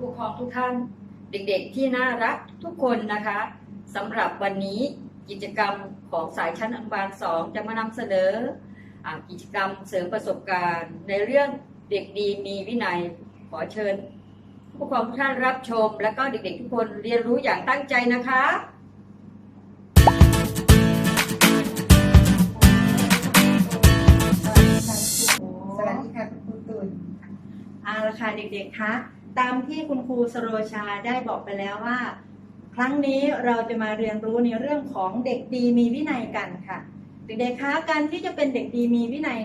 ผู้ปกครองทุกท่าน เด็กๆที่น่ารักทุกคนนะคะสำหรับวันนี้กิจกรรมของสายชั้นอนุบาลสองจะมานำเสนออากิจกรรมเสริมประสบการณ์ ในเรื่องเด็กดีมีวินัยขอเชิญผู้ปกครองทุกท่านรับชม และก็เด็กๆทุกคนเรียนรู้อย่างตั้งใจนะคะสวัสดีค่ะคุณครูตุลเอาละค่ะเด็กๆคะ ตามที่คุณครูสโรชาได้บอกไปแล้วว่า ครั้งนี้เราจะมาเรียนรู้ในเรื่องของเด็กดีมีวินัยกันค่ะ เด็กๆคะการที่จะเป็นเด็กดีมีวินัย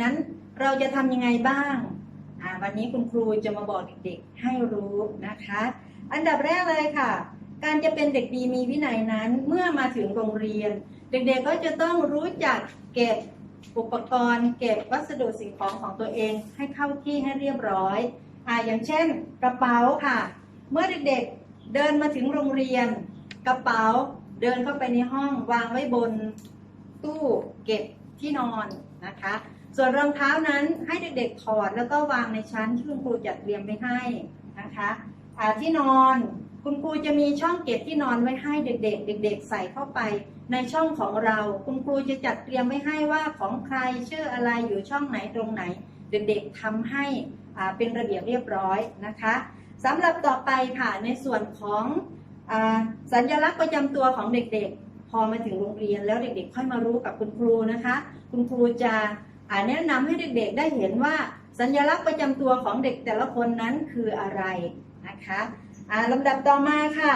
นั้นเราจะทำยังไงบ้างวันนี้คุณครูจะมาบอกเด็กๆให้รู้นะคะ อันดับแรกเลยค่ะ การจะเป็นเด็กดีมีวินัยนั้นเมื่อมาถึงโรงเรียน เด็กๆก็จะต้องรู้จักเก็บอุปกรณ์ เก็บวัสดุสิ่งของของตัวเองให้เข้าที่ให้เรียบร้อย อ่าอย่างเช่น กระเป๋าค่ะ เมื่อเด็กๆเดินมาถึงโรงเรียน กระเป๋าเดินเข้าไปในห้องวางไว้บนตู้เก็บที่นอนนะคะ ส่วนรองเท้านั้นให้เด็กๆถอดแล้วก็วางในชั้นที่คุณครูจัดเตรียมไว้ให้นะคะอาที่นอนคุณครูจะมีช่องเก็บที่นอนไว้ให้เด็ก ๆ เด็ก ๆ ใส่เข้าไป ในช่องของเรา คุณครูจะจัดเตรียมไว้ให้ว่าของใครชื่ออะไรอยู่ช่องไหนตรงไหน เด็กๆทำให้เป็นระเบียบเรียบร้อยนะคะสำหรับต่อไปค่ะในส่วนของอสัญลักษณ์ประจำตัวของเด็กๆ พอมาถึงโรงเรียนแล้วเด็กๆ ค่อยมารู้กับคุณครูนะคะ คุณครูจะแนะนำให้เด็กๆ ได้เห็นว่าสัญลักษณ์ประจำตัวของเด็กแต่ละคนนั้นคืออะไรนะคะอ่าลำดับต่อมาค่ะ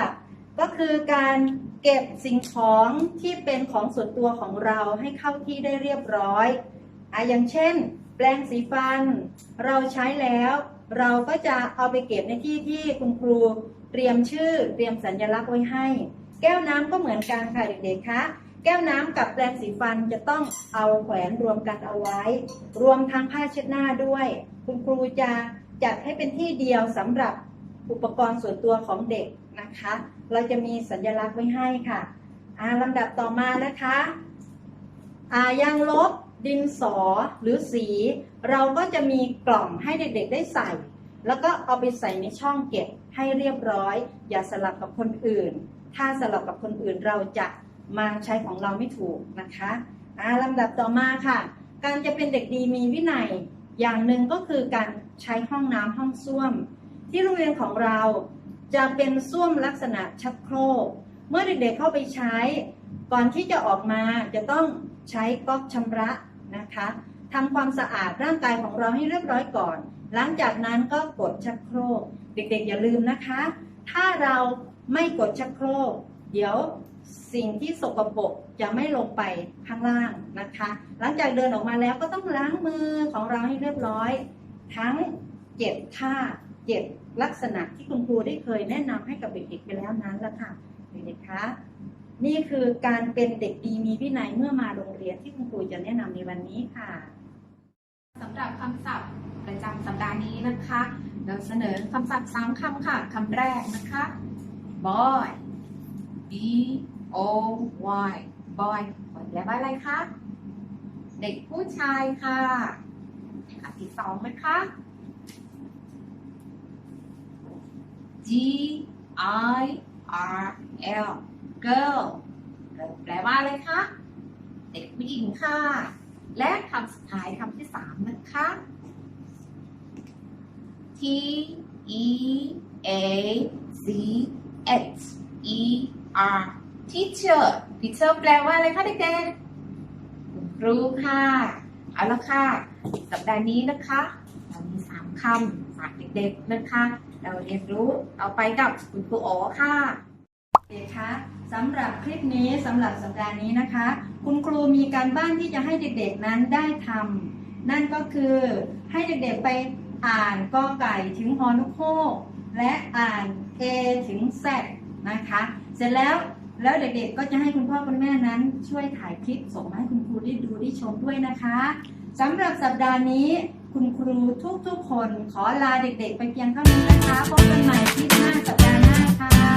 ก็คือการเก็บสิ่งของที่เป็นของส่วนตัวของเราให้เข้าที่ได้เรียบร้อยออย่างเช่น แปรงสีฟัน เราใช้แล้ว เราก็จะเอาไปเก็บในที่ที่คุณครูเตรียมชื่อเตรียมสัญลักษณ์ไว้ให้ แก้วน้ำก็เหมือนกันค่ะเด็กๆคะแก้วน้ำกับแปรงสีฟันจะต้องเอาแขวนรวมกันเอาไว้ รวมทั้งผ้าเช็ดหน้าด้วย คุณครูจะจัดให้เป็นที่เดียวสำหรับอุปกรณ์ส่วนตัวของเด็กนะคะ เราจะมีสัญลักษณ์ไว้ให้ค่ะอ่าลำดับต่อมานะคะอ่ายางลบ ดินสอหรือสี เราก็จะมีกล่องให้เด็กๆได้ใส่ แล้วก็เอาไปใส่ในช่องเก็บให้เรียบร้อย อย่าสลับกับคนอื่น ถ้าสลับกับคนอื่นเราจะมาใช้ของเราไม่ถูกนะคะอ่าลำดับต่อมาค่ะ การจะเป็นเด็กดีมีวินัยอย่างหนึ่งก็คือการใช้ห้องน้ำห้องส้วม ที่โรงเรียนของเราจะเป็นส้วมลักษณะชักโครก เมื่อเด็กๆเข้าไปใช้ ก่อนที่จะออกมาจะต้องใช้ก๊อกชำระ นะคะทำความสะอาดร่างกายของเราให้เรียบร้อยก่อน หลังจากนั้นก็กดชักโครก เด็กๆอย่าลืมนะคะ ถ้าเราไม่กดชักโครก เดี๋ยวสิ่งที่สกปรกจะไม่ลงไปข้างล่างนะคะ หลังจากเดินออกมาแล้วก็ต้องล้างมือของเราให้เรียบร้อย ทั้งเก็บท่าเก็บลักษณะที่คุณครูได้เคยแนะนำให้กับเด็กๆไปแล้วนั้นล้วค่ะเด็กๆคะ นี่คือการเป็นเด็กดีมีวินัยเมื่อมาโรงเรียนที่คุณครูจะแนะนำในวันนี้ค่ะสำหรับคำศัพท์ประจำสัปดาห์นี้นะคะเราเสนอคำศัพท์สามคำค่ะคำแรกนะคะ boy b o y boy แปลว่าอะไรคะ เด็กผู้ชายค่ะคำที่สองนะคะ g i r l girl แปลว่าอะไรคะ เด็กผู้หญิงค่ะ และคำสุดท้ายคำที่สามนะคะ T E A C H E R teacher teacher แปลว่าอะไรคะเด็กๆครูค่ะ เอาละค่ะ สัปดาห์นี้นะคะ เรามีสามคำฝากเด็กๆนะคะ เราเรียนรู้เอาไปกับคุณครูอ๋อค่ะ เด็กคะ สำหรับคลิปนี้สำหรับสัปดาห์นี้นะคะ คุณครูมีการบ้านที่จะให้เด็กๆนั้นได้ทำนั่นก็คือให้เด็กๆไปอ่านกอไก่ถึงฮอนุโคและอ่าน A ถึง Z นะคะ เสร็จแล้วแล้วเด็กๆก็จะให้คุณพ่อคุณแม่นั้นช่วยถ่ายคลิปส่งมาให้คุณครูได้ดูได้ชมด้วยนะคะสำหรับสัปดาห์นี้คุณครูทุกๆคนขอลาเด็กๆ ไปเพียงเท่านี้นะคะพบกันใหม่คลิปหน้าสัปดาห์หน้าค่ะ